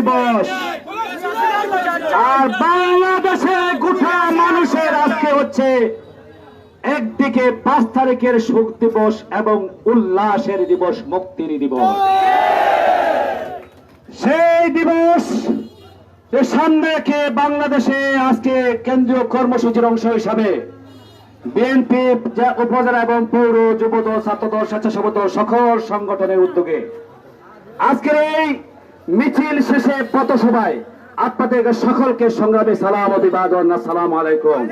দিবস। আর বাংলাদেশে গোটা মানুষের আজকে হচ্ছে একদিকে পাঁচ তারিখের শোক দিবস এবং উল্লাসের দিবস, মুক্তির দিবস। সেই দিবস সামনে রেখে বাংলাদেশে আজকে কেন্দ্রীয় কর্মসূচির অংশ হিসাবে বিএনপি উপজেলা এবং পৌর যুবদল, ছাত্রদল স্বেচ্ছাসেবদল সকল সংগঠনের উদ্যোগে আজকের এই মিছিল শেষে পথসভায় আপনাদের সকলকে সংগ্রামী সালাম অভিবাদন আসসালাম আলাইকুম।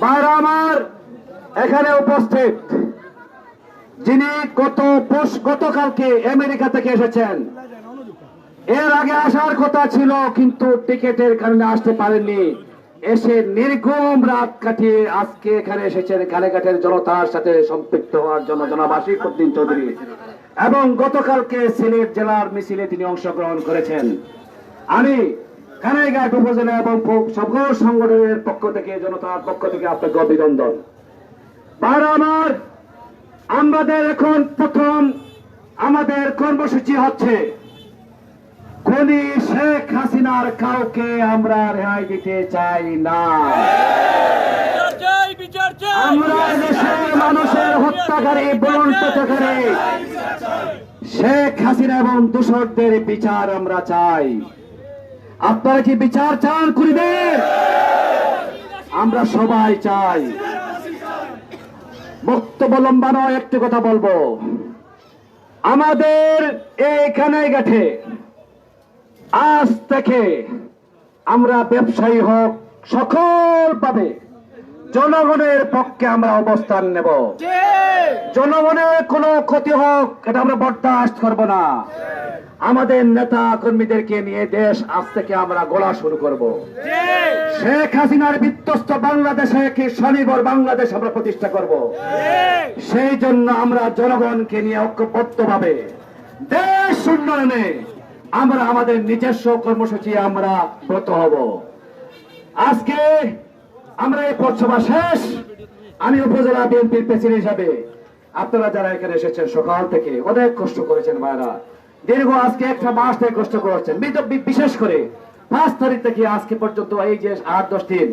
ভাইরা আমার, এখানে উপস্থিত যিনি গত পোষ- গতকালকে আমেরিকা থেকে এসেছেন। এর আগে আসার কথা ছিল, কিন্তু টিকেটের কারণে আসতে পারেননি। এসে নির্গম রাত কাটিয়ে আজকে এখানে এসেছেন কালেঘাটের জনতার সাথে সম্পৃক্ত হওয়ার জন্য। জনাব আশিকুদ্দিন চৌধুরী এবং গতকালকে সিলেট জেলার মিছিলে তিনি অংশগ্রহণ করেছেন। আমি কানাইঘাট উপজেলা এবং সকল সংগঠনের পক্ষ থেকে জনতার পক্ষ থেকে আপনাকে অভিনন্দন। ভাইরা আমার আমাদের এখন প্রথম আমাদের কর্মসূচি হচ্ছে খুনি শেখ হাসিনার কাউকে আমরা রেহাই দিতে চাই না। আমরা দেশের মানুষের হত্যাকারী বলন্তকারী শেখ হাসিনা এবং দূষকদের বিচার আমরা চাই। আপনারা কি বিচার চান করিবেন আমরা সবাই চাই। বক্তব্য লম্বানো একটি কথা বলব। আমাদের এইখানে গেঠে আজ থেকে আমরা ব্যবসায়ী হোক, সকল পাবে। জনগণের পক্ষে আমরা অবস্থান নেব। জনগণের কোনো ক্ষতি হোক এটা আমরা বরদাস্ত করব না। আমাদের নেতা কর্মীদেরকে নিয়ে দেশ আজ থেকে আমরা গোলা শুরু করব। শেখ হাসিনার বিধ্বস্ত বাংলাদেশে স্বনির্ভর বাংলাদেশ আমরা প্রতিষ্ঠা করব। সেই জন্য আমরা জনগণকে নিয়ে ঐক্যবদ্ধভাবে দেশ উন্নয়নে আমরা আমাদের নিজস্ব কর্মসূচি আমরা ব্রত হব। আজকে আমরা এই পথসভা শেষ। আমি উপজেলা বিএনপির প্রেসিডেন্ট হিসাবে আপনারা যারা এখানে এসেছেন সকাল থেকে অনেক কষ্ট করেছেন ভাইরা। দীর্ঘ আজকে একটা মাস থেকে কষ্ট করেছেন। বিশেষ করে পাঁচ তারিখ থেকে আজকে পর্যন্ত এই যে আট, দশ দিন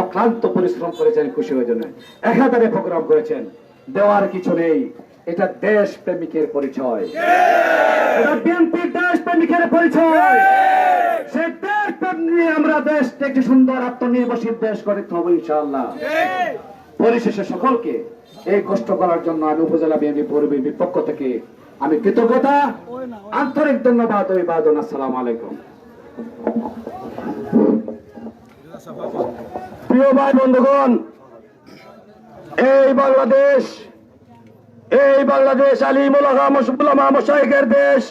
অক্লান্ত পরিশ্রম করেছেন খুশি হয়ে জন্য। একাধারে প্রোগ্রাম করেছেন। দেওয়ার কিছু নেই। এটা দেশ প্রেমিকের পরিচয় বিএনপির দেশ প্রেমিকের পরিচয় প্রেম নিয়ে আমরা দেশকে একটি সুন্দর আত্মনির্ভরশীল দেশ গড়ে হবে ইনশাআল্লাহ। পরিশেষে সকলকে এই কষ্ট করার জন্য আমি উপজেলা বিএনপি পৌর বিএনপির পক্ষ থেকে আমি কৃতজ্ঞতা, আন্তরিক ধন্যবাদ অভিবাদন আসসালাম আলাইকুম। প্রিয় ভাই, বন্ধুগণ, এই বাংলাদেশ এই বাংলাদেশ আলিমুল আহমদুল্লাহ মশাইকের দেশ,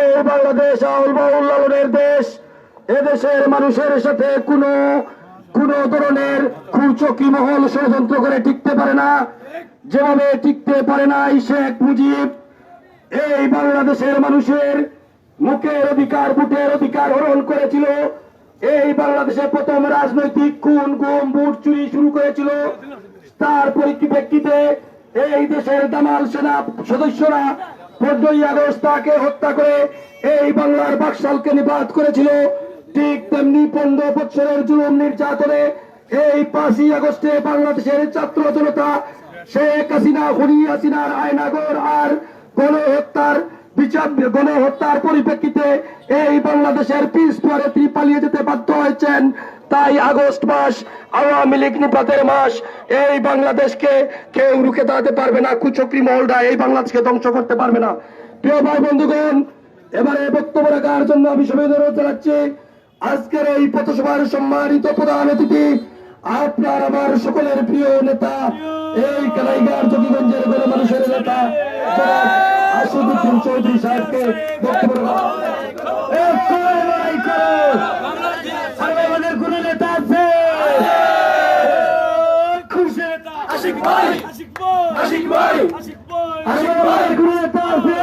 এই বাংলাদেশ আউল বাউল দেশ এদেশের মানুষের সাথে কোনো, কোন ধরনের কুচকি মহল ষড়যন্ত্র করে টিকতে পারে না। যেভাবে টিকতে পারে না এই শেখ মুজিব, এই বাংলাদেশের মানুষের মুখের অধিকার ভোটের অধিকার হরণ করেছিল। এই বাংলাদেশে প্রথম রাজনৈতিক খুন, গুম ভোট চুরি শুরু করেছিল। তার পরিপ্রেক্ষিতে এই দেশের দামাল সেনা সদস্যরা পনেরোই আগস্ট তাকে হত্যা করে এই বাংলার বাকশালকে নিপাত করেছিল। ঠিক তেমনি পনেরো বছরের জুলুম নির্যাতনে এই পাঁচই আগস্টে বাংলাদেশের ছাত্র জনতা শেখ হাসিনা হরি হাসিনার আয়নাগর আর গণহত্যার বিচার, গণহত্যার পরিপ্রেক্ষিতে এই বাংলাদেশের পিস পরে তিনি পালিয়ে যেতে বাধ্য হয়েছেন। তাই আগস্ট মাস, আওয়ামী লীগ নিপাতের মাস, এই বাংলাদেশকে কেউ রুখে দাঁড়াতে পারবে না, কুচক্রি মহলটা এই বাংলাদেশকে ধ্বংস করতে পারবে না। প্রিয় ভাই বন্ধুগণ, এবারে বক্তব্য রাখার জন্য আমি সবাই অনুরোধ জানাচ্ছি আজকের এই পথসভার সম্মানিত প্রধান অতিথি, আপনার আমার সকলের প্রিয় নেতা, এই কালাইগার জকিগঞ্জের গণ মানুষের নেতা, জনাব আশুদুদ্দিন চৌধুরী সাহেবকে বক্তব্য রাখা- এই করো, লড়াই করো। আর আমাদের কোন নেতা আছে খুশি নেতা আশিক ভাই আশিক ভাই আশিক ভাই আশিক ভাই আর আমাদের কোন নেতা আছে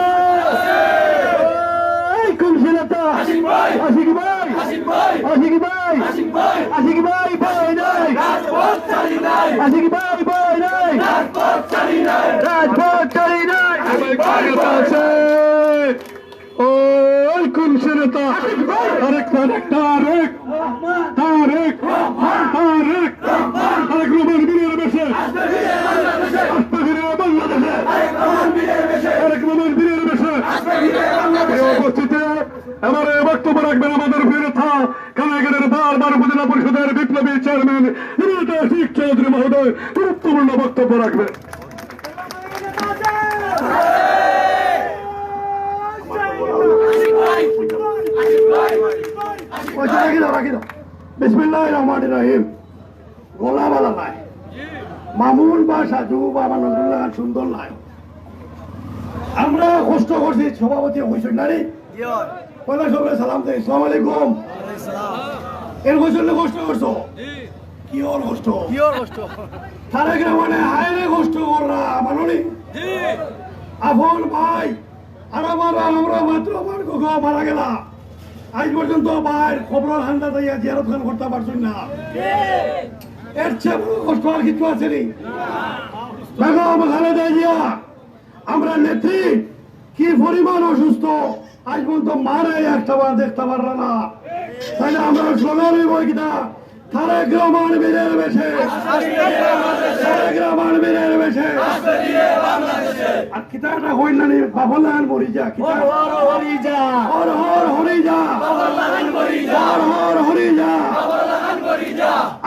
এই খুশি নেতা আশিক ভাই আশিক ভাই আশিক ভাই আশিক ভাই আশিক ভাই আশিক ভাই ভাই নাই রাজপথ চালি নাই আশিক ভাই ভাই নাই রাজপথ চালি নাই ওই কোন সে তারেক তারেক তারেক তারেক তারেক। তারেক রহমান বীরের বেশে। আমার বক্তব্য রাখবেন আমাদের প্রিয়তা কানাগের বারবার উপজেলা পরিষদের বিপ্লবী চেয়ারম্যান চৌধুরী মহোদয়। গুরুত্বপূর্ণ বক্তব্য রাখবেন। পয়সা রাখি দাও রাখি দাও। বিসমিল্লাহ রহমান রহিম। গলা বালা নাই। মামুন বা সাজু বা আমার নজরুল্লাহ সুন্দর নাই। আমরা কষ্ট করছি সভাপতি হইছেন নারী। পয়লা সবাই সালাম দেই। ইসলাম আলাইকুম। এর কৈশল্য কষ্ট করছ? কি ওর কষ্ট? তারা মানে হায়রে কষ্ট কররা মাননি? আপন ভাই আর আমার আমরা মাত্র আমার গোগা মারা গেলা। আজ পর্যন্ত বাইর খবর হান্ডা দাইয়া জিয়ারত খান করতে পারছেন না। এর চেয়ে বড় কষ্ট আর কিছু আছে নি? বেগম খালেদা জিয়া, আমরা নেত্রী, কি পরিমাণ অসুস্থ? আজ পর্যন্ত মারে একটা বার দেখতে পারল না। তাহলে আমরা স্লোগান বই কিনা? তারেক রহমান বীরের বেশে। তারেক রহমান বীরের বেশে। আর কিতাটা হইল না নি বাবলান মরি যা কিতা হর হর হরি যা। হর হর হরি যা।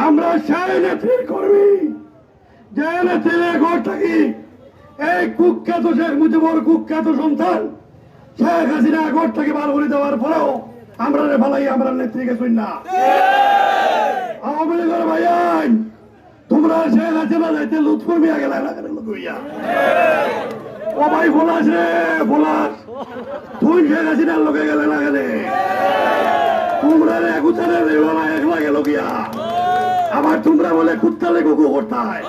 আমরা সেই নেত্রীর কর্মী যে নেত্রীর ঘর থাকি এই কুখ্যাত শেখ মুজিবুর কুখ্যাত সন্তান শেখ হাসিনা ঘর থেকে বার করে দেওয়ার পরেও আমরা রে ভালাই আমরা নেত্রীকে শুন না। আওয়ামী লীগের ভাইয়ান তোমরা শেখ হাসিনা যাইতে না কেন লুতুইয়া ও ভাই বলাস রে, বলাস। তুই শেখ হাসিনার লোকে গেলে না গেলে তোমরা রে একুতারে না একলা আবার তোমরা বলে কুত্তালে কুকু করতায়।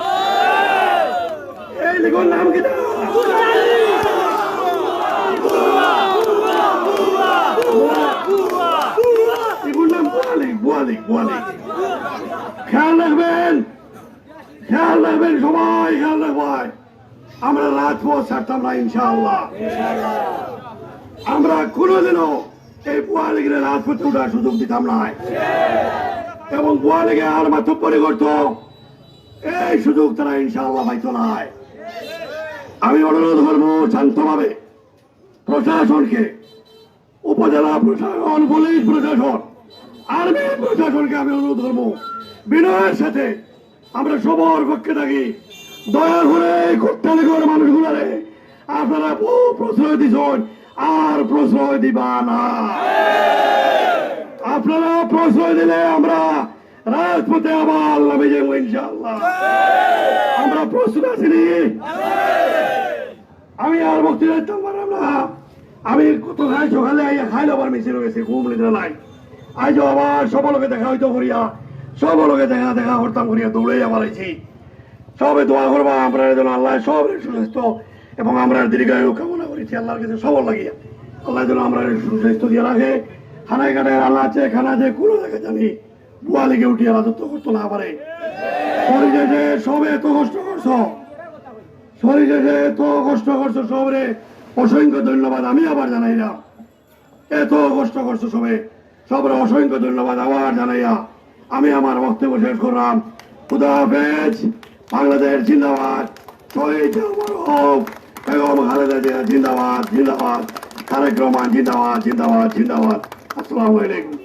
এই লিখুন নাম কি এগুলোর নাম বুয়ালি বুয়ালি বুয়ালি। খেয়াল রাখবেন খেয়াল রাখবেন সবাই, খেয়াল রাখবেন। আমরা রাজপথ ছাড়তাম না, ইনশাআল্লাহ। আমরা কোনোদিনও এই বুয়ালিগের রাজপথে উঠার সুযোগ দিতাম না। এবং বুয়ালিগে আর মাত্র করত এই সুযোগ তারা ইনশাআল্লাহ পাইতো না। আমি অনুরোধ করব শান্তভাবে প্রশাসনকে, উপজেলা প্রশাসন, পুলিশ প্রশাসন, আর্মি প্রশাসনকে আমি অনুরোধ করব বিনয়ের সাথে আমরা সবার পক্ষে থাকি। দয়া করে কুট্টালিগর মানুষগুলারে আপনারা বহু প্রশ্রয় দিচ্ছেন আর প্রশ্রয় দিবা না। আপনারা প্রশ্রয় দিলে আমরা রাজপথে আবার নামে যাব ইনশাল্লাহ আমরা প্রস্তুত আছি? আমি আর বক্তৃতা দিতাম পারলাম না। আমি কত খাই সকালে খাইলে আবার মিছিল গেছি ঘুম নিতে নাই। আজ আবার সকলকে দেখা হইতো করিয়া সকলকে দেখা দেখা করতাম করিয়া দৌড়ে আবার আইছি সবে দোয়া করবা, আমরা যেন আল্লাহ সব সুস্বাস্থ্য এবং আমরা দীর্ঘায়ু কামনা করেছি, আল্লাহর কাছে সবল লাগিয়া। আল্লাহ যেন আমরা সুস্বাস্থ্য দিয়ে রাখে। খানায় কাটায় আল্লাহ আছে খানা যে কোনো দেখা জানি, বুয়া লেগে উঠিয়ে রাজত্ব করতো না পারে। পরিশেষে সবে এত কষ্ট করছ, শরীরে এত কষ্ট করছ সবরে, অসংখ্য ধন্যবাদ আমি আবার জানাইলাম। এত কষ্ট করছ সবে, সবরে অসংখ্য ধন্যবাদ আবার জানাইয়া। আমি আমার বক্তব্য শেষ করলাম। খুদা হাফেজ, বাংলাদেশ জিন্দাবাদ। শহীদ বেগম খালেদা জিয়া জিন্দাবাদ জিন্দাবাদ। তারেক রহমান জিন্দাবাদ জিন্দাবাদ জিন্দাবাদ। আসসালামু আলাইকুম।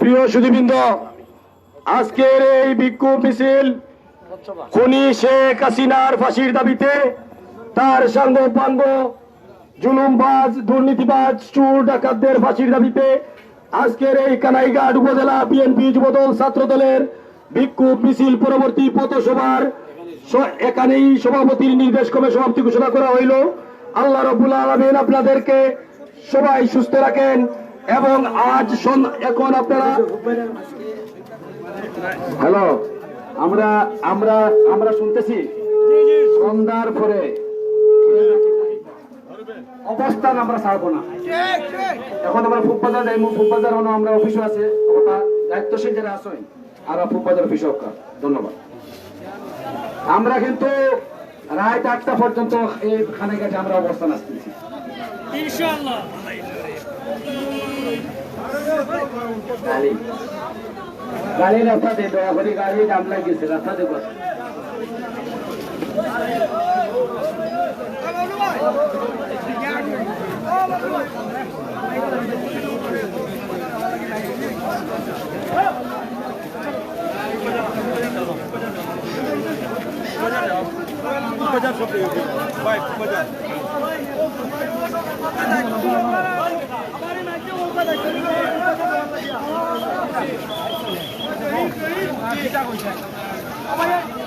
প্রিয় সুদীবৃন্দ আজকের এই বিক্ষোভ মিছিল খনি শেখ হাসিনার ফাঁসির দাবিতে তার সাঙ্গ পাঙ্গ জুলুমবাজ দুর্নীতিবাজ চুর ডাকাতদের ফাঁসির দাবিতে আজকের এই কানাইঘাট উপজেলা বিএনপি যুবদল ছাত্র দলের বিক্ষোভ মিছিল পরবর্তী পথসভার এখানেই সভাপতির নির্দেশ ক্রমে সমাপ্তি ঘোষণা করা হইল। আল্লাহ রবুল আলমিন আপনাদেরকে সবাই সুস্থ রাখেন এবং আজ এখন আপনারা হ্যালো আমরা আমরা আমরা শুনতেছি। সন্ধ্যার পরে। অবস্থান আমরা ছাড়বো না। এখন আমরা ফুটবাজার যাইমু ফুটবাজার হলো আমরা অফিসও আছে দায়িত্বশীল যারা আছেন আর ফুটবাজার অফিস ধন্যবাদ। আমরা কিন্তু রাত আটটা পর্যন্ত এই খানে কাছে আমরা অবস্থান আসতেছি। গাড়ি রাস্তা দিয়ে দয়া করে গাড়ি নাম লাগিয়েছে রাস্তা দিয়ে पचास रुपये बाय पचास আমার